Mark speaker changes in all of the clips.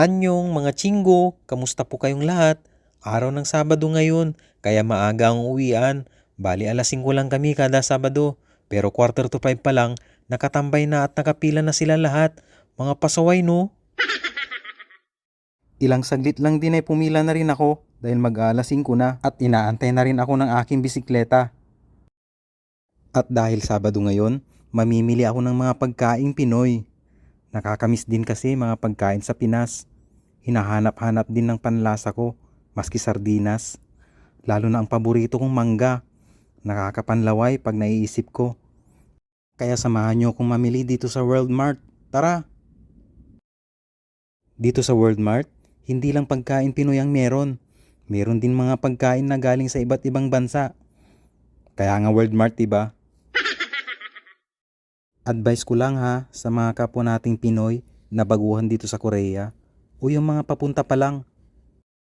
Speaker 1: Anyong mga chinggo, kamusta po kayong lahat? Araw ng Sabado ngayon, kaya maaga ang uwian. Bali alas 5 lang kami kada Sabado. Pero quarter to 5 pa lang, nakatambay na at nakapila na sila lahat. Mga pasaway no? Ilang saglit lang din ay pumila na rin ako dahil mag-alas 5 na at inaantay na rin ako ng aking bisikleta. At dahil Sabado ngayon, mamimili ako ng mga pagkaing Pinoy. Nakakamiss din kasi mga pagkain sa Pinas. Hinahanap-hanap din ng panlasa ko, maski sardinas. Lalo na ang paborito kong mangga. Nakakapanlaway pag naiisip ko. Kaya samahan niyo akong mamili dito sa World Mart. Tara! Dito sa World Mart, hindi lang pagkain Pinoy ang meron. Meron din mga pagkain na galing sa iba't ibang bansa. Kaya nga World Mart, diba? Advice ko lang ha sa mga kapwa nating Pinoy na baguhan dito sa Korea o yung mga papunta pa lang.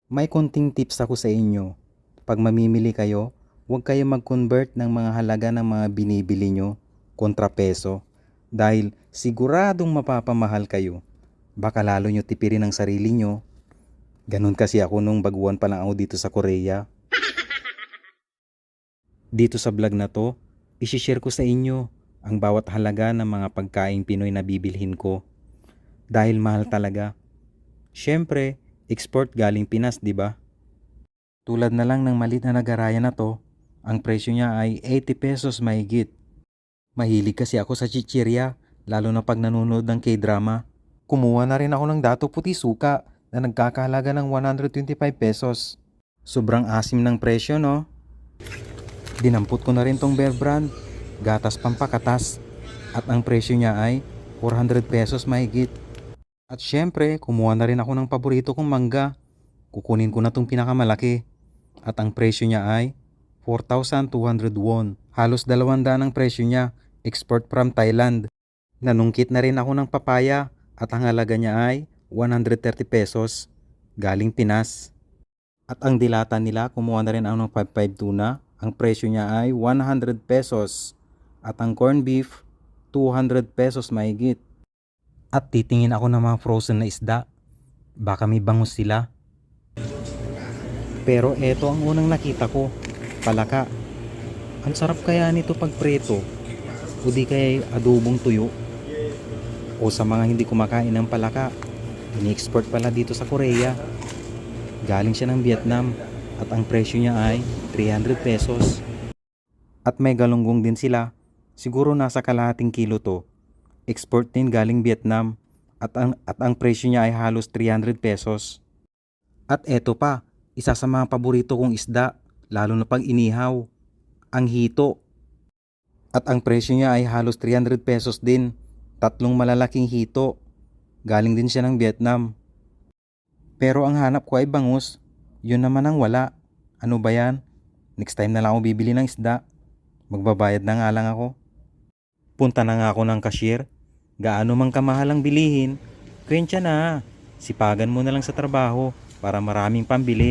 Speaker 1: May konting tips ako sa inyo. Pag mamimili kayo, huwag kayo mag-convert ng mga halaga ng mga binibili nyo kontra peso dahil siguradong mapapamahal kayo. Baka lalo nyo tipirin ang sarili nyo. Ganun kasi ako nung baguhan pa lang ako dito sa Korea. Dito sa vlog na to, isishare ko sa inyo ang bawat halaga ng mga pagkain Pinoy na bibilhin ko. Dahil mahal talaga. Siyempre, export galing Pinas, di ba? Tulad na lang ng malit na nagaraya na to, ang presyo niya ay 80 pesos mahigit. Mahilig kasi ako sa chichirya, lalo na pag nanonood ng K-drama. Kumuha na rin ako ng dato puti suka na nagkakahalaga ng 125 pesos. Sobrang asim ng presyo, no? Dinampot ko na rin tong Bear Brand, gatas pampakatas, at ang presyo niya ay 400 pesos mahigit. At syempre, kumuha na rin ako ng paborito kong mangga. Kukunin ko na tong pinakamalaki. At ang presyo niya ay 4,200 won. Halos 200 ang presyo niya, export from Thailand. Nanungkit na rin ako ng papaya at ang halaga niya ay 130 pesos, galing Pinas. At ang dilata nila, kumuha na rin ako ng 55 tuna. Ang presyo niya ay 100 pesos. At ang corned beef, 200 pesos mahigit. At titingin ako ng mga frozen na isda. Baka may bangus sila. Pero eto ang unang nakita ko, palaka. Ang sarap kaya nito pag preto. O di kaya adobong tuyo. O sa mga hindi kumakain ng palaka, ini-export pala dito sa Korea. Galing siya ng Vietnam at ang presyo niya ay 300 pesos. At may galunggong din sila. Siguro nasa kalahating kilo to. Export din galing Vietnam at ang, at ang presyo niya ay halos 300 pesos. At eto pa, isa sa mga paborito kong isda, lalo na pag inihaw, ang hito. At ang presyo niya ay halos 300 pesos din, tatlong malalaking hito. Galing din siya ng Vietnam. Pero ang hanap ko ay bangus, yun naman ang wala. Ano ba yan? Next time na lang ako bibili ng isda. Magbabayad na nga lang ako. Punta na nga ako ng cashier. Gaano mang kamahal ang bilihin, kwensya na. Sipagan mo na lang sa trabaho para maraming pambili.